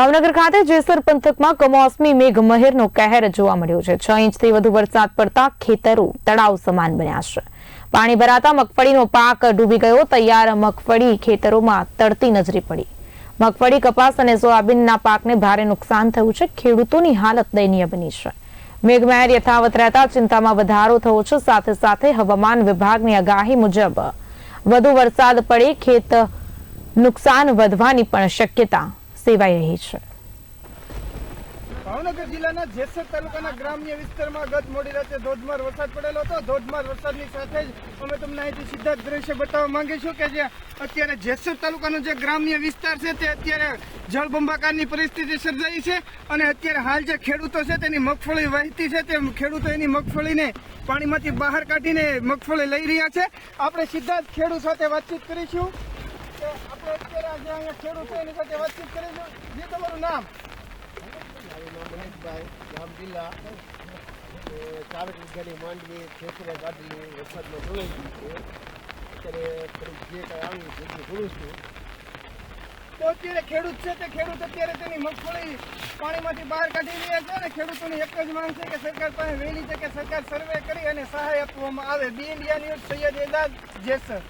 ભાવનગર ખાતે જેસર પંથકમાં કમોસમી મેઘ મહેરનો કહેર જોવા મળ્યો છે. છ ઇંચથી વધુ વરસાદ પડતા ખેતરો તળાવ સમાન બન્યા છે. પાણી ભરાતા મગફળીનો પાક ડૂબી ગયો. તૈયાર મગફળી ખેતરોમાં તરતી નજરે પડી. મગફળી, કપાસ અને સોયાબીનના પાકને ભારે નુકસાન થયું છે. ખેડૂતોની હાલત દયનીય બની છે. મેઘમહેર યથાવત રહેતા ચિંતામાં વધારો થયો છે. સાથે સાથે હવામાન વિભાગની આગાહી મુજબ વધુ વરસાદ પડે, ખેત નુકસાન વધવાની પણ શક્યતા સેવાઈ રહી છે. ભાવનગર જિલ્લાના જેસર તાલુકાના ગ્રામ્ય વિસ્તારમાં ગત મોડી રાતે ધોધમાર વરસાદ પડેલો હતો. ધોધમાર વરસાદની સાથે જ અમે તમને અહીંથી સીધા દ્રશ્ય બતાવવા માંગીશું કે જે અત્યારે જેસર તાલુકાનો જે ગ્રામ્ય વિસ્તાર છે તે અત્યારે જળબંબાકારની પરિસ્થિતિ સર્જાઈ છે અને અત્યારે હાલ જે ખેડૂતો છે તેની મગફળી વહેતી છે તે ખેડૂતો એની મગફળીને પાણીમાંથી બહાર કાઢીને મગફળી લઈ રહ્યા છે. આપણે સીધા જ ખેડૂત સાથે વાતચીત કરીશું. આપણે અત્યારે જે અહીંયા ખેડૂતો એની સાથે વાતચીત કરીશું. ગામ છે છે છું તો અત્યારે ખેડૂત છે ખેડૂત અત્યારે તેની મગફળી પાણીમાંથી બહાર કાઢી રહ્યા છે અને ખેડૂતોની એક જ માંગ છે કે સરકાર પાસે વહેલી કે સરકાર સર્વે કરી અને સહાય આપવામાં આવે. B India news Syed Ejaz Jesar